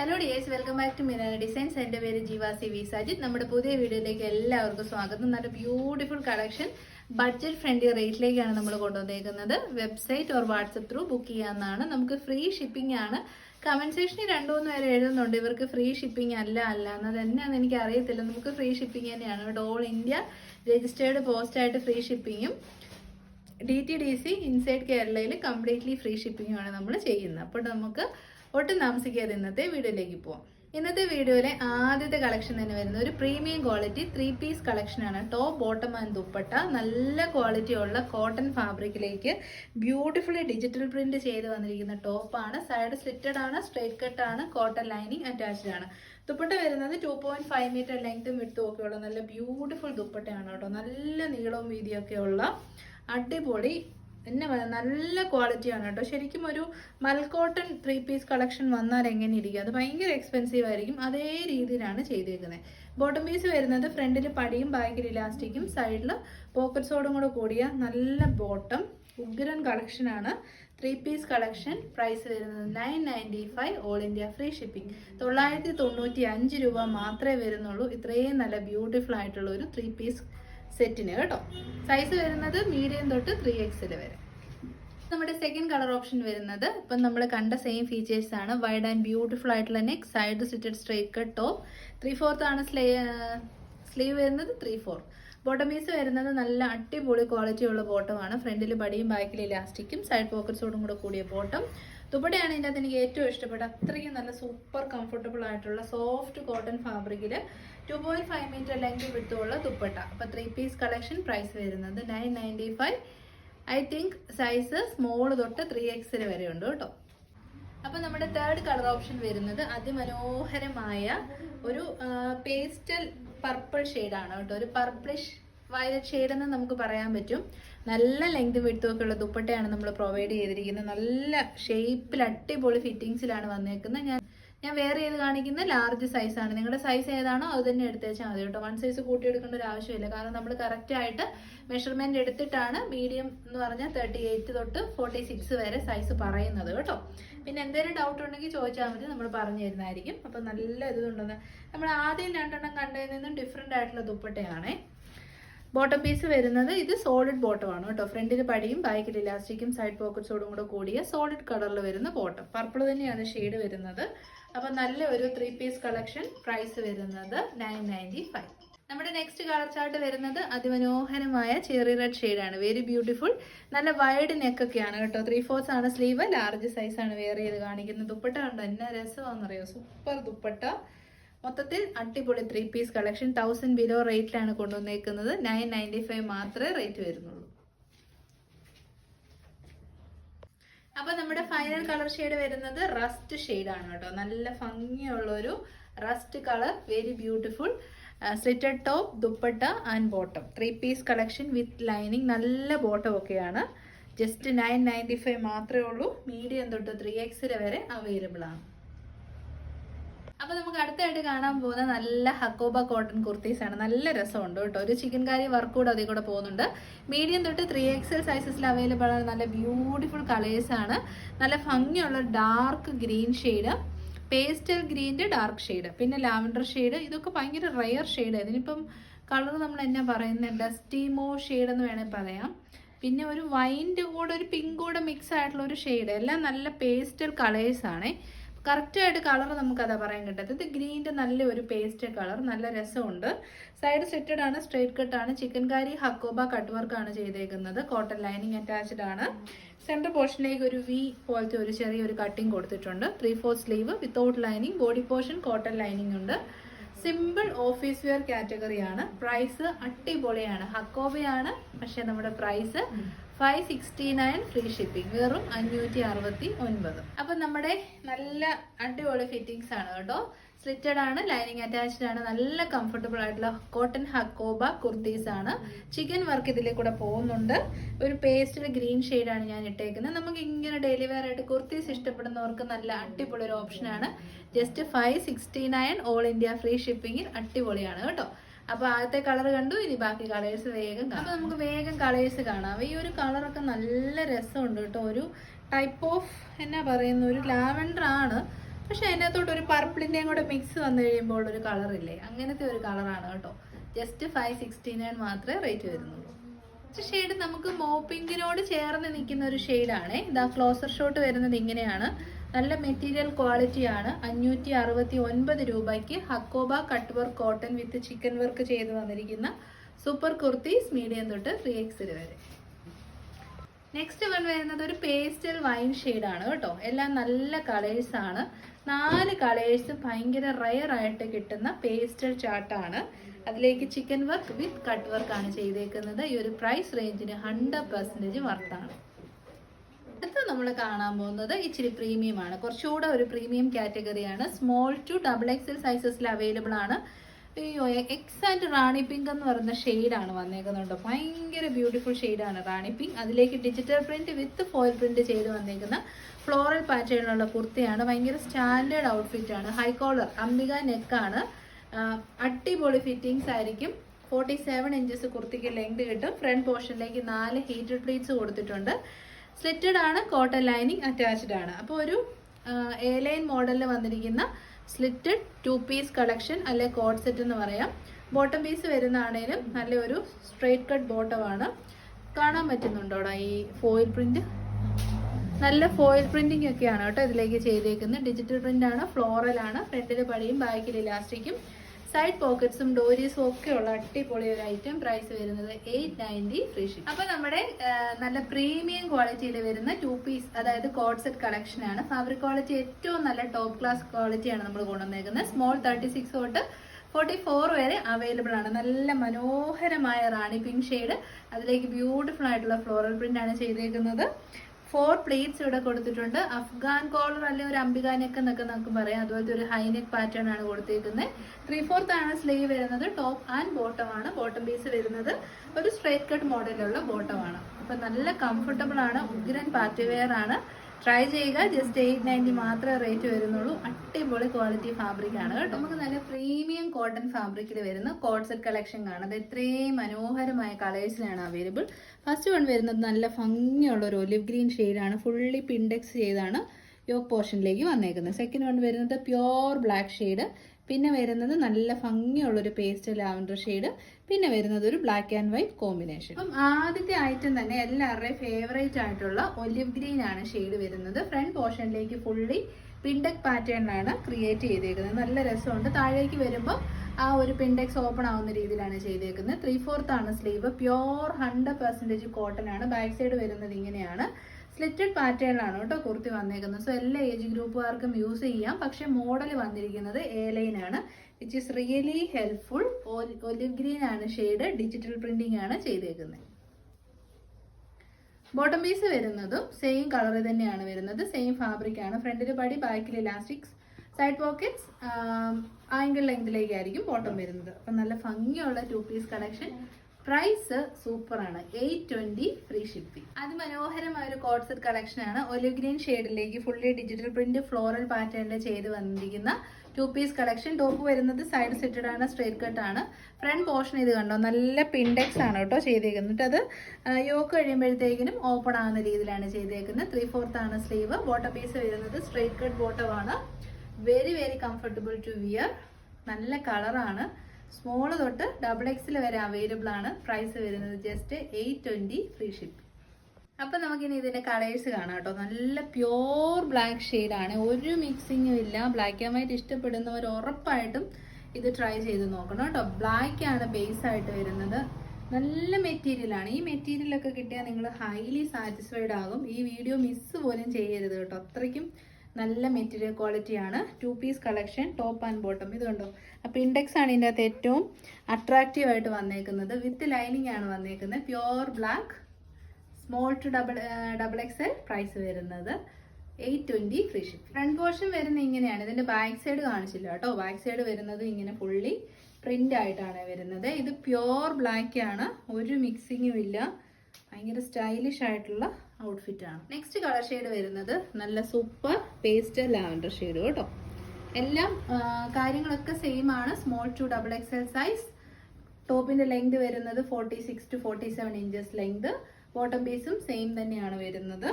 Hello dears welcome back to Minana designs എന്റെ പേര് ജീവ സി വി സാജിത്. നമ്മുടെ പുതിയ വീഡിയോയിലേക്ക് എല്ലാവർക്കും സ്വാഗതം. നല്ല ബ്യൂട്ടിഫുൾ കളക്ഷൻ ബഡ്ജറ്റ് ഫ്രണ്ട്ലി റേറ്റിലേക്കാണ് നമ്മൾ കൊണ്ടുവന്നേക്കുന്നത്. Website or WhatsApp through book ചെയ്യാവുന്നതാണ് നമുക്ക് ഫ്രീ ഷിപ്പിംഗ് ആണ്. കമന്റ് സെക്ഷനിൽ രണ്ടു മൂന്ന് പേര് എഴുതുന്നുണ്ട്. ഇവർക്ക് ഫ്രീ ഷിപ്പിംഗ് അല്ല അല്ല എന്നത് എന്നാന്ന് എനിക്ക് അറിയത്തില്ല നമുക്ക് ഫ്രീ ഷിപ്പിംഗ് തന്നെയാണ്. ഇവിടെ ഓൾ ഇന്ത്യ രജിസ്റ്റേർഡ് പോസ്റ്റ് ആയിട്ട് free ഷിപ്പിങ്ങും D T D C inside കേരളയിൽ കംപ്ലീറ്റ്ലി ഫ്രീ ഷിപ്പിംഗുമാണ് നമ്മൾ ചെയ്യുന്നത്. അപ്പോൾ നമുക്ക് ഒട്ടും താമസിക്കാതെ ഇന്നത്തെ വീഡിയോയിലേക്ക് പോവാം. ഇന്നത്തെ വീഡിയോയിലെ ആദ്യത്തെ കളക്ഷൻ തന്നെ വരുന്ന ഒരു പ്രീമിയം ക്വാളിറ്റി ത്രീ പീസ് കളക്ഷനാണ് ടോപ്പ് ബോട്ടം ആൻഡ് ദുപ്പട്ട. നല്ല ക്വാളിറ്റി ഉള്ള കോട്ടൺ ഫാബ്രിക്കിലേക്ക് ബ്യൂട്ടിഫുള്ളി ഡിജിറ്റൽ പ്രിന്റ് ചെയ്ത് വന്നിരിക്കുന്ന ടോപ്പാണ് സൈഡ് സ്ലിറ്റഡ് ആണ് സ്ട്രേറ്റ് കട്ട് ആണ് കോട്ടൺ ലൈനിങ് അറ്റാച്ച്ഡ് ആണ്. ദുപ്പട്ട വരുന്നത് ടു പോയിന്റ് ഫൈവ് മീറ്റർ ലെങ്ത്തും വിട്ടും ഒക്കെ ഉള്ള നല്ല ബ്യൂട്ടിഫുൾ ദുപ്പട്ടയാണ് കേട്ടോ. നല്ല നീളവും വീതിയൊക്കെ ഉള്ള അടിപൊളി എന്നെ പറയാം നല്ല ക്വാളിറ്റിയാണ് കേട്ടോ. ശരിക്കും ഒരു മൽക്കോട്ടൺ ത്രീ പീസ് കളക്ഷൻ വന്നാൽ എങ്ങനെ ഇരിക്കും? അത് ഭയങ്കര എക്സ്പെൻസീവ് ആയിരിക്കും. അതേ രീതിയിലാണ് ചെയ്തേക്കുന്നത് ബോട്ടം പീസ് വരുന്നത് ഫ്രണ്ടിൽ പടിയും ബാക്കിൽ ഇലാസ്റ്റിക്കും സൈഡിൽ പോക്കറ്റ്സോടും കൂടെ കൂടിയ നല്ല ബോട്ടം ഉഗ്രൻ കളക്ഷനാണ് ത്രീ പീസ് കളക്ഷൻ പ്രൈസ് വരുന്നത് nine ninety five all India free shipping തൊള്ളായിരത്തി തൊണ്ണൂറ്റി അഞ്ച് രൂപ മാത്രമേ വരുന്നുള്ളൂ. ഇത്രയും നല്ല ബ്യൂട്ടിഫുൾ ആയിട്ടുള്ള ഒരു ത്രീ പീസ് സെറ്റിന് കേട്ടോ. സൈസ് വരുന്നത് മീഡിയം തൊട്ട് ത്രീ എക്സിൽ വരെ. നമ്മുടെ സെക്കൻഡ് കളർ ഓപ്ഷൻ വരുന്നത് ഇപ്പം നമ്മൾ കണ്ട സെയിം ഫീച്ചേഴ്സ് ആണ്. വൈഡ് ആൻഡ് ബ്യൂട്ടിഫുൾ ആയിട്ടുള്ള neck side slitted straight cut top three fourth ആണ് സ്ലേ സ്ലീവ് വരുന്നത് ത്രീ ഫോർ ബോട്ടം പീസ് വരുന്നത് നല്ല അടിപൊളി ക്വാളിറ്റി ഉള്ള ബോട്ടമാണ് ഫ്രണ്ടിൽ ബടിയും ബാക്കിൽ ഇലാസ്റ്റിക്കും സൈഡ് പോക്കറ്റ്സോടും കൂടെ കൂടിയ ബോട്ടം ദുപ്പട്ടയാണ് ഇതിന്റെ അകത്ത് എനിക്ക് ഏറ്റവും ഇഷ്ടപ്പെട്ട അത്രയും നല്ല സൂപ്പർ കംഫർട്ടബിൾ ആയിട്ടുള്ള സോഫ്റ്റ് കോട്ടൺ ഫാബ്രിക്കിൽ two point five metre length വിടുത്തുള്ള dupatta. അപ്പോൾ ത്രീ പീസ് കളക്ഷൻ പ്രൈസ് വരുന്നത് nine ninety five I think size small തൊട്ട് ത്രീ എക്സിൽ വരെ ഉണ്ട് കേട്ടോ. അപ്പൊ നമ്മുടെ തേർഡ് കളർ ഓപ്ഷൻ വരുന്നത് അതിമനോഹരമായ ഒരു പേസ്റ്റൽ പർപ്പിൾ ആണ് കേട്ടോ. ഒരു പർപ്പിളിഷ് വയലറ്റ് ഷെയ്ഡ് എന്ന് നമുക്ക് പറയാൻ പറ്റും. നല്ല ലെങ്ത് വിടുത്തൊക്കെ ഉള്ള ദുപ്പട്ടയാണ് നമ്മൾ പ്രൊവൈഡ് ചെയ്തിരിക്കുന്നത്. നല്ല ഷേപ്പിൽ അടിപൊളി ഫിറ്റിങ്സിലാണ് വന്നേക്കുന്നത്. ഞാൻ ഞാൻ വേറെ ചെയ്ത് കാണിക്കുന്ന ലാർജ് സൈസാണ് നിങ്ങളുടെ സൈസ് ഏതാണോ അത് തന്നെ എടുത്തേച്ചാൽ മതി കേട്ടോ. വൺ സൈസ് കൂട്ടിയെടുക്കേണ്ട ഒരു ആവശ്യമില്ല. കാരണം നമ്മൾ കറക്റ്റ് ആയിട്ട് മെഷർമെന്റ് എടുത്തിട്ടാണ് മീഡിയം എന്ന് പറഞ്ഞാൽ തേർട്ടി എയ്റ്റ് തൊട്ട് ഫോർട്ടി സിക്സ് വരെ സൈസ് പറയുന്നത് കേട്ടോ. പിന്നെ എന്തെങ്കിലും ഡൗട്ട് ഉണ്ടെങ്കിൽ ചോദിച്ചാൽ മതി. നമ്മൾ പറഞ്ഞു തരുന്നതായിരിക്കും. അപ്പം നല്ല ഇതുണ്ടെന്ന് നമ്മൾ ആദ്യം രണ്ടെണ്ണം കണ്ടതിൽ നിന്നും ഡിഫറെന്റ് ആയിട്ടുള്ള ദുപ്പട്ടയാണേ. ബോട്ടം പീസ് വരുന്നത് ഇത് സോളിഡ് ബോട്ടം ആണ് കേട്ടോ. ഫ്രണ്ടിൽ പടിയും ബാക്കിൽ ഇലാസ്റ്റിക്കും സൈഡ് പോക്കറ്റ്സോടും കൂടെ കൂടിയ സോളിഡ് കളറിൽ വരുന്ന ബോട്ടം പർപ്പിൾ തന്നെയാണ് ഷെയ്ഡ് വരുന്നത്. അപ്പം നല്ല ഒരു ത്രീ പീസ് കളക്ഷൻ പ്രൈസ് വരുന്നത് നയൻ നയന്റി ഫൈവ് നമ്മുടെ നെക്സ്റ്റ് കളർ ചാർട്ട് വരുന്നത് അതിമനോഹരമായ ചെറി റെഡ് ഷെയ്ഡാണ് വെരി ബ്യൂട്ടിഫുൾ നല്ല വൈഡ് നെക്ക് ഒക്കെയാണ് കേട്ടോ. ത്രീ ഫോർത്ത് ആണ് സ്ലീവ് ലാർജ് സൈസ് ആണ് വെയർ ചെയ്ത് കാണിക്കുന്നത്. ദുപ്പട്ട കണ്ടോ? എന്നാ രസമാണെന്നറിയോ? സൂപ്പർ ദുപ്പട്ട. മൊത്തത്തിൽ അടിപൊളി three piece collection thousand below റേറ്റിലാണ് കൊണ്ടുവന്നേക്കുന്നത്. നയൻ നയന്റി ഫൈവ് മാത്രമേ റേറ്റ് വരുന്നുള്ളൂ. അപ്പൊ നമ്മുടെ ഫൈനൽ കളർ ഷെയ്ഡ് വരുന്നത് റസ്റ്റ് ഷെയ്ഡ് ആണ് കേട്ടോ. നല്ല ഭംഗിയുള്ള ഒരു rust colour very beautiful slitted top dupatta and bottom three piece collection with lining നല്ല ബോട്ടം ഒക്കെയാണ്. ജസ്റ്റ് നയൻ നയന്റി ഫൈവ് മാത്രമേ ഉള്ളൂ. മീഡിയം തൊട്ട് ത്രീ എക്സിൽ വരെ അവൈലബിൾ ആണ്. അപ്പൊ നമുക്ക് അടുത്തായിട്ട് കാണാൻ പോകുന്ന നല്ല ഹക്കോബ കോട്ടൺ കുർത്തീസ് ആണ്. നല്ല രസമുണ്ട് കേട്ടോ. ഒരു ചിക്കൻ കാരി വർക്ക് കൂടെ അതിൽ കൂടെ പോകുന്നുണ്ട്. മീഡിയം തൊട്ട് ത്രീ എക്സൽ സൈസസിൽ അവൈലബിൾ ആണ്. നല്ല ബ്യൂട്ടിഫുൾ കളേഴ്സ് ആണ്. നല്ല ഭംഗിയുള്ള ഡാർക്ക് ഗ്രീൻ ഷെയ്ഡ് പേസ്റ്റൽ ഗ്രീന്റെ ഡാർക്ക് ഷെയ്ഡ് പിന്നെ ലാവൻഡർ ഷെയ്ഡ് ഇതൊക്കെ ഭയങ്കര റയർ ഷെയ്ഡ് ഇതിനിപ്പം കളർ നമ്മൾ എന്നാ പറയുന്നത് ഡസ്റ്റിമോ ഷെയ്ഡ് എന്ന് വേണേൽ പറയാം. പിന്നെ ഒരു വൈന്റെ കൂടെ ഒരു പിങ്ക് കൂടെ മിക്സ് ആയിട്ടുള്ള ഒരു ഷെയ്ഡ് എല്ലാം നല്ല പേസ്റ്റൽ കളേഴ്സ് ആണേ. കറക്റ്റായിട്ട് കളർ നമുക്കതാ പറയാൻ കിട്ടത് ഇത് ഗ്രീന്റെ നല്ല ഒരു പേസ്റ്റ് കളർ നല്ല രസമുണ്ട്. സൈഡ് സെറ്റഡ് ആണ് സ്ട്രേറ്റ് കട്ടാണ് ചിക്കൻ കാരി ഹക്കോബ കട്ട് വർക്കാണ് ചെയ്തേക്കുന്നത്. കോട്ടൺ ലൈനിങ് അറ്റാച്ച്ഡ് ആണ്. സെന്റർ പോർഷനിലേക്ക് ഒരു വി പോലത്തെ ഒരു ചെറിയൊരു കട്ടിങ് കൊടുത്തിട്ടുണ്ട്. Three four sleeve without lining body portion cotton lining ഉണ്ട് സിമ്പിൾ ഓഫീസ് വെയർ കാറ്റഗറിയാണ് പ്രൈസ് അടിപൊളിയാണ്. ഹക്കോബയാണ് പക്ഷെ നമ്മുടെ price five sixty nine free shipping വെറും അഞ്ഞൂറ്റി അറുപത്തി ഒൻപത് അപ്പൊ നമ്മുടെ നല്ല അടിപൊളി ഫിറ്റിംഗ്സ് ആണ് കേട്ടോ. സ്ലിറ്റഡ് ആണ് ലൈനിങ് അറ്റാച്ച്ഡ് ആണ് നല്ല കംഫർട്ടബിൾ ആയിട്ടുള്ള കോട്ടൺ ഹക്കോബ കുർത്തീസ് ആണ്. ചിക്കൻ വർക്ക് ഇതിലെ കൂടെ പോകുന്നുണ്ട്. ഒരു പേസ്റ്റൽ ഗ്രീൻ ആണ് ഞാൻ ഇട്ടേക്കുന്നത്. നമുക്ക് ഇങ്ങനെ ഡെയിലി വെയർ ആയിട്ട് കുർത്തീസ് ഇഷ്ടപ്പെടുന്നവർക്ക് നല്ല അടിപൊളി ഒരു ഓപ്ഷനാണ് just five sixty nine all India free ഷിപ്പിംഗിൽ അടിപൊളിയാണ് കേട്ടോ. അപ്പൊ ആദ്യത്തെ കളർ കണ്ടു ഇനി ബാക്കി കളേഴ്സ് വേഗം കാണാം. അപ്പൊ നമുക്ക് വേഗം കളേഴ്സ് കാണാം. ഈ ഒരു കളറൊക്കെ നല്ല രസമുണ്ട് കേട്ടോ. ഒരു ടൈപ്പ് ഓഫ് എന്നാ പറയുന്ന ഒരു ലാവൻഡർ ആണ്. പക്ഷെ അതിനകത്തോട്ട് ഒരു പർപ്പിളിന്റെയും കൂടെ മിക്സ് വന്നു കഴിയുമ്പോൾ ഒരു കളർ കളറില്ലേ അങ്ങനത്തെ ഒരു കളറാണ് കേട്ടോ. ജസ്റ്റ് ഫൈവ് സിക്സ്റ്റി നയൻ മാത്രമേ റേറ്റ് വരുന്നുള്ളൂ. ഷെയ്ഡ് നമുക്ക് മോപ്പിങ്കിനോട് ചേർന്ന് നിൽക്കുന്ന ഒരു ഷെയ്ഡാണ് ഇതാ ക്ലോസർ ഷോട്ട് വരുന്നത് ഇങ്ങനെയാണ്. നല്ല മെറ്റീരിയൽ ക്വാളിറ്റിയാണ് അഞ്ഞൂറ്റി അറുപത്തി ഒൻപത് രൂപയ്ക്ക് Hakoba cut work cotton with chikan work ചെയ്ത് വന്നിരിക്കുന്ന സൂപ്പർ കുർത്തീസ് മീഡിയം തൊട്ട് ത്രീ എക്സിൽ വരെ. നെക്സ്റ്റ് വൺ വരുന്നത് ഒരു പേസ്റ്റൽ വൈൻ ആണ് കേട്ടോ. എല്ലാം നല്ല കളേഴ്സ് ആണ്. നാല് കളേഴ്സ് ഭയങ്കര റയർ ആയിട്ട് കിട്ടുന്ന പേസ്റ്റൽ ചാർട്ടാണ് അതിലേക്ക് chikan work with cut work ആണ് ചെയ്തേക്കുന്നത്. ഈ ഒരു പ്രൈസ് റേഞ്ചിന് ഹൺഡ്രഡ് പെർസെന്റേജ് വർത്താണ് അടുത്ത നമ്മൾ കാണാൻ പോകുന്നത് ഇച്ചിരി പ്രീമിയം ആണ് കുറച്ചുകൂടെ ഒരു പ്രീമിയം കാറ്റഗറിയാണ്. സ്മോൾ ടു ഡബിൾ എക്സൽ സൈസസിൽ അവൈലബിൾ ആണ്. അയ്യോ എക്സ് ആൻഡ് റാണി പിങ്ക് എന്ന് പറയുന്ന ഷെയ്ഡാണ് വന്നേക്കുന്നുണ്ട് ഭയങ്കര ബ്യൂട്ടിഫുൾ ഷെയ്ഡാണ് റാണി പിങ്ക്. അതിലേക്ക് digital print with foil print ചെയ്ത് വന്നേക്കുന്ന ഫ്ലോറൽ പാറ്റേണിലുള്ള കുർത്തിയാണ്. ഭയങ്കര സ്റ്റാൻഡേർഡ് ഔട്ട്ഫിറ്റ് ആണ്. ഹൈ കോളർ അംബിക നെക്കാണ് അടിപൊളി ഫിറ്റിങ്സ് ആയിരിക്കും. ഫോർട്ടി സെവൻ ഇഞ്ചസ് കുർത്തിക്ക് ലെങ്ത് കിട്ടും. ഫ്രണ്ട് പോർഷനിലേക്ക് നാല് ഹീറ്റഡ് പ്ലീറ്റ്സ് കൊടുത്തിട്ടുണ്ട്. സ്ലിറ്റഡ് ആണ് കോട്ടൺ ലൈനിങ് അറ്റാച്ച്ഡ് ആണ്. അപ്പോൾ ഒരു എ ലൈൻ മോഡലിൽ വന്നിരിക്കുന്ന സ്ലിറ്റഡ് ടു പീസ് കളക്ഷൻ അല്ലെ കോഡ് സെറ്റ് എന്ന് പറയാം. ബോട്ടം പീസ് വരുന്നതാണേലും നല്ലൊരു സ്ട്രേറ്റ് കട്ട് ബോട്ടമാണ് കാണാൻ പറ്റുന്നുണ്ടോടാ ഈ ഫോയിൽ പ്രിന്റ് നല്ല ഫോയിൽ പ്രിന്റിംഗ് ഒക്കെയാണ് കേട്ടോ ഇതിലേക്ക് ചെയ്തേക്കുന്നത്. ഡിജിറ്റൽ പ്രിന്റ് ആണ് ഫ്ലോറൽ ആണ് ഫ്രണ്ടിൽ പടിയും ബാക്കിൽ ഇലാസ്റ്റിക്കും സൈഡ് പോക്കറ്റ്സും ഡോരീസും ഒക്കെ ഉള്ള അടിപൊളി ഒരു ഐറ്റം പ്രൈസ് വരുന്നത് എയ്റ്റ് നയന്റി ഫ്രീ ഷിപ്പ് അപ്പൊ നമ്മുടെ നല്ല പ്രീമിയം ക്വാളിറ്റിയിൽ വരുന്ന ടു പീസ് അതായത് കോഡ് സെറ്റ് കളക്ഷൻ ആണ്. ഫാബ്രിക് ക്വാളിറ്റി ഏറ്റവും നല്ല ടോപ്പ് ക്ലാസ് ക്വാളിറ്റിയാണ് നമ്മൾ കൊണ്ടുവന്നേക്കുന്നത്. സ്മോൾ തേർട്ടി സിക്സ് തൊട്ട് ഫോർട്ടി ഫോർ വരെ അവൈലബിൾ ആണ്. നല്ല മനോഹരമായ റാണി പിങ്ക് ഷെയ്ഡ് അതിലേക്ക് ബ്യൂട്ടിഫുൾ ആയിട്ടുള്ള ഫ്ലോറൽ പ്രിന്റ് ആണ് ചെയ്തേക്കുന്നത്. ഫോർ പ്ലേറ്റ്സ് ഇവിടെ കൊടുത്തിട്ടുണ്ട്. അഫ്ഗാൻ കോളർ അല്ലെങ്കിൽ ഒരു അംബിക നെക്ക് എന്നൊക്കെ നമുക്ക് പറയാം. അതുപോലത്തെ ഒരു ഹൈ നെക്ക് പാറ്റേൺ ആണ് കൊടുത്തേക്കുന്നത് ത്രീ ഫോർത്ത് ആണ് സ്ലീവ് വരുന്നത്. ടോപ്പ് ആൻഡ് ബോട്ടം ആണ്. ബോട്ടം പീസ് വരുന്നത്. ഒരു സ്ട്രേറ്റ് കട്ട് മോഡലുള്ള ബോട്ടം ആണ്. അപ്പൊ നല്ല കംഫർട്ടബിൾ ആണ്. ഉഗ്രൻ പാർട്ടി വെയർ ആണ്. ട്രൈ ചെയ്യുക. ജസ്റ്റ് എയ്റ്റ് നയന്റി മാത്രമേ റേറ്റ് വരുന്നുള്ളൂ. അടിപൊളി ക്വാളിറ്റി ഫാബ്രിക് ആണ് കേട്ടോ. നമുക്ക് നല്ല പ്രീമിയം കോട്ടൺ ഫാബ്രിക്കിൽ വരുന്ന കോട്ട്സെറ്റ് സെറ്റ് കളക്ഷൻ കാണാം. അത് എത്രയും മനോഹരമായ കളേഴ്സിലാണ് അവൈലബിൾ ഫസ്റ്റ് വൺ വരുന്നത് നല്ല ഭംഗിയുള്ള ഒരു ഒലിവ് ഗ്രീൻ ഷെയ്ഡാണ് ഫുള്ളി പിൻഡെക്സ് ചെയ്താണ്. യോക്ക് പോർഷനിലേക്ക് വന്നേക്കുന്നത്. സെക്കൻഡ് വൺ വരുന്നത് പ്യോർ ബ്ലാക്ക് ഷെയ്ഡ് പിന്നെ വരുന്നത് നല്ല ഭംഗിയുള്ള ഒരു പേസ്റ്റ് ലാവൻഡർ ഷെയ്ഡ് പിന്നെ വരുന്നത് ഒരു ബ്ലാക്ക് ആൻഡ് വൈറ്റ് കോമ്പിനേഷൻ അപ്പം ആദ്യത്തെ ഐറ്റം തന്നെ എല്ലാവരുടെയും ഫേവറേറ്റ് ആയിട്ടുള്ള ഒലിവ് ഗ്രീൻ ആണ് ഷെയ്ഡ് വരുന്നത്. ഫ്രണ്ട് പോർഷനിലേക്ക് ഫുള്ളി പിൻഡെക് പാറ്റേണിലാണ് ക്രിയേറ്റ് ചെയ്തേക്കുന്നത്. നല്ല രസമുണ്ട്. താഴേക്ക് വരുമ്പോൾ ആ ഒരു പിൻഡെക്സ് ഓപ്പൺ ആവുന്ന രീതിയിലാണ് ചെയ്തേക്കുന്നത്. ത്രീ ഫോർത്ത് ആണ് sleeve pure hundred percentage cotton ആണ്. ബാക്ക് സൈഡ് വരുന്നത് ഇങ്ങനെയാണ്. സ്ലിറ്റഡ് പാറ്റേണിലാണ് കേട്ടോ കുർത്തി വന്നേക്കുന്നത്. സോ എല്ലാ ഏജ് ഗ്രൂപ്പുകാർക്കും യൂസ് ചെയ്യാം. പക്ഷെ മോഡൽ വന്നിരിക്കുന്നത് എ ലൈൻ ആണ്. Which is really helpful olive green ആണ് ഷെയ്ഡ് ഡിജിറ്റൽ പ്രിന്റിംഗ് ആണ് ചെയ്തേക്കുന്നത്. ബോട്ടം പീസ് വരുന്നതും സെയിം കളർ തന്നെയാണ് വരുന്നത്. സെയിം ഫാബ്രിക് ആണ്. ഫ്രണ്ടിൽ പടി ബാക്കിൽ ഇലാസ്റ്റിക്സ് സൈഡ് പോക്കറ്റ്സ് ആംഗിൾ ലെങ്തിലേക്കായിരിക്കും ബോട്ടം വരുന്നത്. അപ്പം നല്ല ഭംഗിയുള്ള two piece collection price super ആണ് എയ്റ്റ് ട്വന്റി ഫ്രീ ഷിപ്പിംഗ് അതിമനോഹരമായ ഒരു കോഡ് സെറ്റ് കളക്ഷൻ ആണ് ഒലിവ് ഗ്രീൻ ഷെയ്ഡിലേക്ക് ഫുള്ളി ഡിജിറ്റൽ പ്രിന്റ് ഫ്ലോറൽ പാറ്റേണിൽ ചെയ്ത് വന്നിരിക്കുന്ന ടു പീസ് കളക്ഷൻ ടോപ്പ് വരുന്നത് സൈഡ് സെറ്റഡ് ആണ് സ്ട്രേറ്റ് കട്ട് ആണ്. ഫ്രണ്ട് പോർഷൻ ഇത് കണ്ടോ? നല്ല പിൻഡെക്സ് ആണ് കേട്ടോ ചെയ്തേക്കുന്നത്. അത് യോക്ക് കഴിയുമ്പോഴത്തേക്കിനും ഓപ്പൺ ആവുന്ന രീതിയിലാണ് ചെയ്തേക്കുന്നത്. ത്രീ ഫോർത്ത് ആണ് സ്ലീവ് ബോട്ടം പീസ് വരുന്നത് സ്ട്രേറ്റ് കട്ട് ബോട്ടം ആണ്. Very very comfortable to wear നല്ല കളറാണ് സ്മോൾ തൊട്ട് ഡബിൾ എക്സിൽ വരെ അവൈലബിൾ ആണ്. പ്രൈസ് വരുന്നത് just eight twenty free ship അപ്പൊ നമുക്കിനി ഇതിന്റെ കളേഴ്സ് കാണാം കേട്ടോ. നല്ല പ്യോർ ബ്ലാക്ക് ഷെയ്ഡാണ് ഒരു മിക്സിങ്ങും ഇല്ല. ബ്ലാക്ക് ആൻഡ് വൈറ്റ് ഇഷ്ടപ്പെടുന്നവർ ഉറപ്പായിട്ടും ഇത് ട്രൈ ചെയ്ത് നോക്കണം കേട്ടോ. ബ്ലാക്ക് ആണ് ബേസ് ആയിട്ട് വരുന്നത്. നല്ല മെറ്റീരിയലാണ് ഈ മെറ്റീരിയലൊക്കെ കിട്ടിയാൽ നിങ്ങൾ ഹൈലി സാറ്റിസ്ഫൈഡ് ആകും. ഈ വീഡിയോ മിസ് പോലും ചെയ്യരുത് കേട്ടോ. അത്രയ്ക്കും നല്ല മെറ്റീരിയൽ ക്വാളിറ്റിയാണ് two piece collection top and bottom ഇതുണ്ടോ അപ്പോൾ ഇൻഡെക്സ് ആണ് ഇതിന്റെ അകത്ത് ഏറ്റവും അട്രാക്റ്റീവായിട്ട് വന്നേക്കുന്നത്. വിത്ത് ലൈനിങ് ആണ് വന്നേക്കുന്നത്. Pure black small to double double X L price വരുന്നത് eight twenty free ship front portion വരുന്നത് ഇങ്ങനെയാണ്. ഇതിന്റെ ബാക്ക് സൈഡ് കാണിച്ചില്ല കേട്ടോ. ബാക്ക് സൈഡ് വരുന്നത് ഇങ്ങനെ ഫുള്ളി പ്രിന്റ് ആയിട്ടാണ് വരുന്നത്. ഇത് പ്യോർ ബ്ലാക്ക് ആണ്. ഒരു മിക്സിങ്ങും ഇല്ല. ഭയങ്കര സ്റ്റൈലിഷ് ആയിട്ടുള്ള ഔട്ട്ഫിറ്റ് ആണ്. നെക്സ്റ്റ് കളർ ഷെയ്ഡ് വരുന്നത് നല്ല സൂപ്പർ പേസ്റ്റ് ലാവൻഡർ ഷെയ്ഡ് കേട്ടോ. എല്ലാം കാര്യങ്ങളൊക്കെ സെയിം ആണ്. Small to double XL size ടോപ്പിന്റെ ലെങ്ത് വരുന്നത് forty six to forty seven inches length bottom പീസും സെയിം തന്നെയാണ് വരുന്നത്.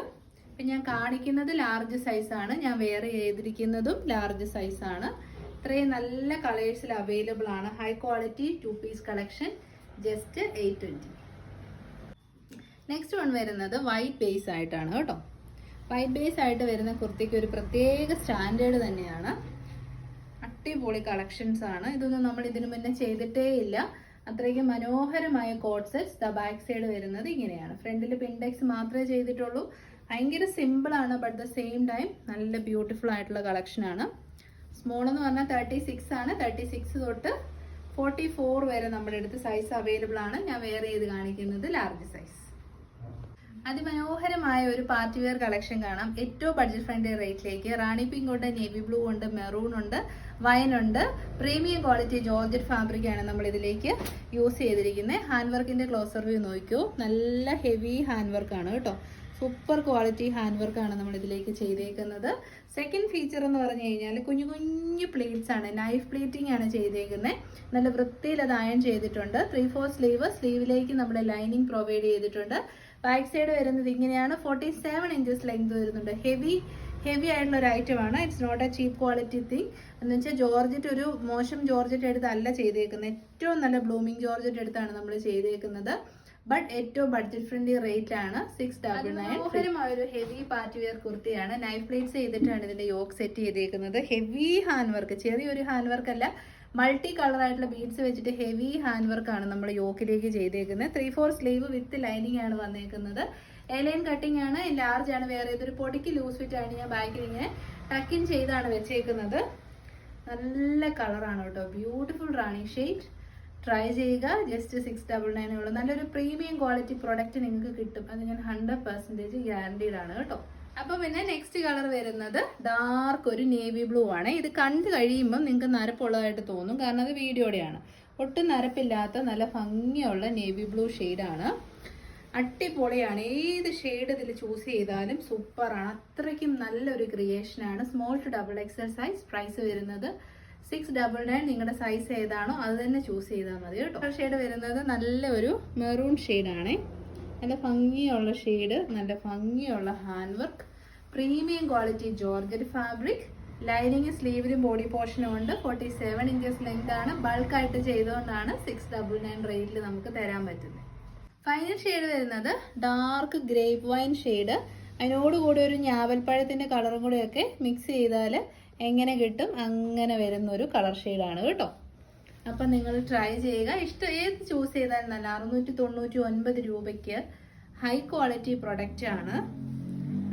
ഇപ്പം ഞാൻ കാണിക്കുന്നത് ലാർജ് സൈസ് ആണ്. ഞാൻ വെയർ ചെയ്തിരിക്കുന്നതും ലാർജ് സൈസ് ആണ്. ഇത്രയും നല്ല കളേഴ്സിൽ അവൈലബിൾ ആണ്. High quality two piece collection just eight twenty next one വരുന്നത് വൈറ്റ് ബേസ് ആയിട്ടാണ് കേട്ടോ. വൈറ്റ് ബേസ് ആയിട്ട് വരുന്ന കുർത്തിക്ക് ഒരു പ്രത്യേക സ്റ്റാൻഡേർഡ് തന്നെയാണ്. അടിപൊളി കളക്ഷൻസ് ആണ്. ഇതൊന്നും നമ്മൾ ഇതിനു മുന്നേ ചെയ്തിട്ടേ ഇല്ല. അത്രയ്ക്ക് മനോഹരമായ coat sets the back side വരുന്നത് ഇങ്ങനെയാണ്. ഫ്രണ്ടിൽ പിൻഡെക്സ് മാത്രമേ ചെയ്തിട്ടുള്ളൂ. ഭയങ്കര സിമ്പിൾ ആണ് ബട്ട് ദ സെയിം ടൈം നല്ല ബ്യൂട്ടിഫുൾ ആയിട്ടുള്ള കളക്ഷനാണ് സ്മോൾ എന്ന് പറഞ്ഞാൽ തേർട്ടി സിക്സ് ആണ്. തേർട്ടി സിക്സ് തൊട്ട് ഫോർട്ടി ഫോർ വരെ നമ്മുടെ അടുത്ത് സൈസ് അവൈലബിൾ ആണ്. ഞാൻ വേറെ ചെയ്ത് കാണിക്കുന്നത്? ലാർജ് സൈസ് അതിമനോഹരമായ ഒരു പാർട്ടി വെയർ കളക്ഷൻ കാണാം. ഏറ്റവും ബഡ്ജറ്റ് ഫ്രണ്ട്ലി റേറ്റിലേക്ക് റാണി പിങ്ക് ഉണ്ട് നേവി ബ്ലൂ ഉണ്ട് മെറൂൺ ഉണ്ട് വയൻ ഉണ്ട്. പ്രീമിയം ക്വാളിറ്റി ജോർജറ്റ് ഫാബ്രിക് ആണ് നമ്മൾ ഇതിലേക്ക് യൂസ് ചെയ്തിരിക്കുന്നത് ഹാൻഡ് വർക്കിന്റെ ക്ലോസർ വ്യൂ നോക്കൂ. നല്ല ഹെവി ഹാൻഡ് വർക്ക് ആണ് കേട്ടോ. സൂപ്പർ ക്വാളിറ്റി ഹാൻഡ് വർക്ക് ആണ് നമ്മൾ ഇതിലേക്ക് ചെയ്തേക്കുന്നത്. സെക്കൻഡ് ഫീച്ചർ എന്ന് പറഞ്ഞു കഴിഞ്ഞാൽ കുഞ്ഞു കുഞ്ഞു പ്ലേറ്റ്സ് ആണ്. നൈഫ് പ്ലേറ്റിംഗ് ആണ് ചെയ്തേക്കുന്നത് നല്ല വൃത്തിയിൽ അത് അയൺ ചെയ്തിട്ടുണ്ട് ത്രീ ഫോർ സ്ലീവ് സ്ലീവിലേക്ക് നമ്മൾ ലൈനിങ് പ്രൊവൈഡ് ചെയ്തിട്ടുണ്ട്. ബാക്ക് സൈഡ് വരുന്നത് ഇങ്ങനെയാണ്. ഫോർട്ടി സെവൻ ഇഞ്ചസ് ലെങ്ത് വരുന്നുണ്ട്. ഹെവി ഹെവി ആയിട്ടുള്ള ഒരു ഐറ്റം ആണ്. It's not a cheap quality thing എന്ന് വെച്ചാൽ ജോർജറ്റ് ഒരു മോശം ജോർജറ്റ് എടുത്തല്ല ചെയ്തേക്കുന്നത് ഏറ്റവും നല്ല ബ്ലൂമിങ് ജോർജറ്റ് എടുത്താണ് നമ്മൾ ചെയ്തേക്കുന്നത്. ബട്ട് ഏറ്റവും ബഡ്ജറ്റ് ഫ്രണ്ട്ലി റേറ്റ് ആണ്. സിക്സ് ഡബിൾ നയൻ ഒരു ഹെവി പാർട്ടി വെയർ കുർത്തിയാണ്. നൈഫ് പ്ലേറ്റ്സ് ചെയ്തിട്ടാണ് ഇതിന്റെ യോക്ക് സെറ്റ് ചെയ്തേക്കുന്നത്. ഹെവി ഹാൻഡ് വർക്ക് ചെറിയൊരു ഹാൻഡ് വർക്ക് അല്ല. മൾട്ടി കളർ ആയിട്ടുള്ള ബീഡ്സ് വെച്ചിട്ട് ഹെവി ഹാൻഡ് വർക്ക് ആണ് നമ്മൾ യോക്കിലേക്ക് ചെയ്തേക്കുന്നത്. Three four sleeve with lining ആണ് വന്നേക്കുന്നത്. എലൈൻ കട്ടിംഗ് ആണ്. ലാർജ് ആണ്. വേറെ ഇതൊരു പൊടിക്ക് ലൂസ് ഫിറ്റ് ആണ് ഞാൻ ബാക്കിൽ ഇങ്ങനെ ടക്കിൻ ചെയ്താണ് വെച്ചേക്കുന്നത്. നല്ല കളറാണ് കേട്ടോ. ബ്യൂട്ടിഫുൾ റാണി ഷെയ്ഡ് ട്രൈ ചെയ്യുക. ജസ്റ്റ് സിക്സ് ഡബിൾ നയനേ ഉള്ളൂ. നല്ലൊരു പ്രീമിയം ക്വാളിറ്റി പ്രൊഡക്റ്റ് നിങ്ങൾക്ക് കിട്ടും. അത് ഞാൻ ഹൺഡ്രഡ് പെർസെന്റേജ് ഗ്യാരണ്ടീഡ് ആണ് കേട്ടോ. അപ്പൊ പിന്നെ നെക്സ്റ്റ് കളർ വരുന്നത് ഡാർക്ക് ഒരു നേവി ബ്ലൂ ആണ്. ഇത് കണ്ടു കഴിയുമ്പം നിങ്ങൾക്ക് നരപ്പുള്ളതായിട്ട് തോന്നും. കാരണം അത് വീഡിയോടെയാണ് ഒട്ടും നരപ്പില്ലാത്ത നല്ല ഭംഗിയുള്ള നേവി ബ്ലൂ ആണ്. അടിപൊളിയാണ്. ഏത് ഷെയ്ഡ് ഇതിൽ ചൂസ് ചെയ്താലും സൂപ്പറാണ് അത്രയ്ക്കും നല്ലൊരു ക്രിയേഷനാണ് small to double XL size price വരുന്നത് സിക്സ് ഡബിൾ നയൻ നിങ്ങളുടെ സൈസ് ഏതാണോ അത് തന്നെ ചൂസ് ചെയ്താൽ മതി കേട്ടോ. ഷെയ്ഡ് വരുന്നത് നല്ലൊരു മെറൂൺ ഷെയ്ഡാണേ നല്ല ഭംഗിയുള്ള ഷെയ്ഡ് നല്ല ഭംഗിയുള്ള hand work premium quality georgette fabric. Lining സ്ലീവിലും body പോർഷനും ഉണ്ട്. ഫോർട്ടി സെവൻ ഇഞ്ചസ് ലെങ്ത് ആണ്. ബൾക്കായിട്ട് ചെയ്തുകൊണ്ടാണ് സിക്സ് ഡബിൾ നയൻ റേറ്റിൽ നമുക്ക് തരാൻ പറ്റുന്നത്. ഫൈനൽ ഷെയ്ഡ് വരുന്നത് ഡാർക്ക് ഗ്രേപ്പ് വൈൻ ഷെയ്ഡ് അതിനോടുകൂടി ഒരു ഞാവൽപ്പഴത്തിന്റെ കളറും കൂടെയൊക്കെ മിക്സ് ചെയ്താൽ എങ്ങനെ കിട്ടും? അങ്ങനെ വരുന്ന ഒരു കളർ ഷെയ്ഡാണ് കേട്ടോ. അപ്പം നിങ്ങൾ ട്രൈ ചെയ്യുക. ഇഷ്ടം ഏത് ചൂസ് ചെയ്താലും നല്ല. അറുന്നൂറ്റി തൊണ്ണൂറ്റി ഒൻപത് രൂപയ്ക്ക് ഹൈ ക്വാളിറ്റി പ്രൊഡക്റ്റ് ആണ്.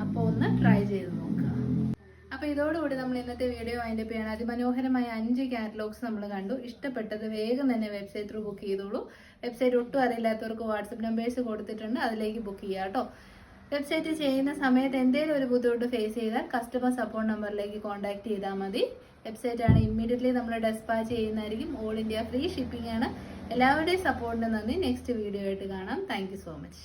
അപ്പോൾ ഒന്ന് ട്രൈ ചെയ്ത് നോക്കുക. അപ്പോൾ ഇതോടുകൂടി നമ്മൾ ഇന്നത്തെ വീഡിയോ അതിന്റെ പേരാണ് അതിമനോഹരമായ അഞ്ച് കാറ്റലോഗ്സ് നമ്മൾ കണ്ടു. ഇഷ്ടപ്പെട്ടത് വേഗം തന്നെ വെബ്സൈറ്റ് ത്രൂ ബുക്ക് ചെയ്തോളൂ. വെബ്സൈറ്റ് ഒട്ടും അറിയില്ലാത്തവർക്ക് വാട്സപ്പ് നമ്പേഴ്സ് കൊടുത്തിട്ടുണ്ട്. അതിലേക്ക് ബുക്ക് ചെയ്യുക കേട്ടോ. വെബ്സൈറ്റ് ചെയ്യുന്ന സമയത്ത് എന്തെങ്കിലും ഒരു ബുദ്ധിമുട്ട് ഫേസ് ചെയ്താൽ കസ്റ്റമർ സപ്പോർട്ട് നമ്പറിലേക്ക് കോൺടാക്ട് ചെയ്താൽ മതി. വെബ്സൈറ്റ് ആണ്. ഇമ്മീഡിയറ്റ്ലി നമ്മൾ ഡെസ്പാച്ച് ചെയ്യുന്നതായിരിക്കും. ഓൾ ഇന്ത്യ ഫ്രീ ഷിപ്പിംഗ് ആണ്. എല്ലാവരുടെയും സപ്പോർട്ടിന് നന്ദി. നെക്സ്റ്റ് വീഡിയോ ആയിട്ട് കാണാം. Thank so much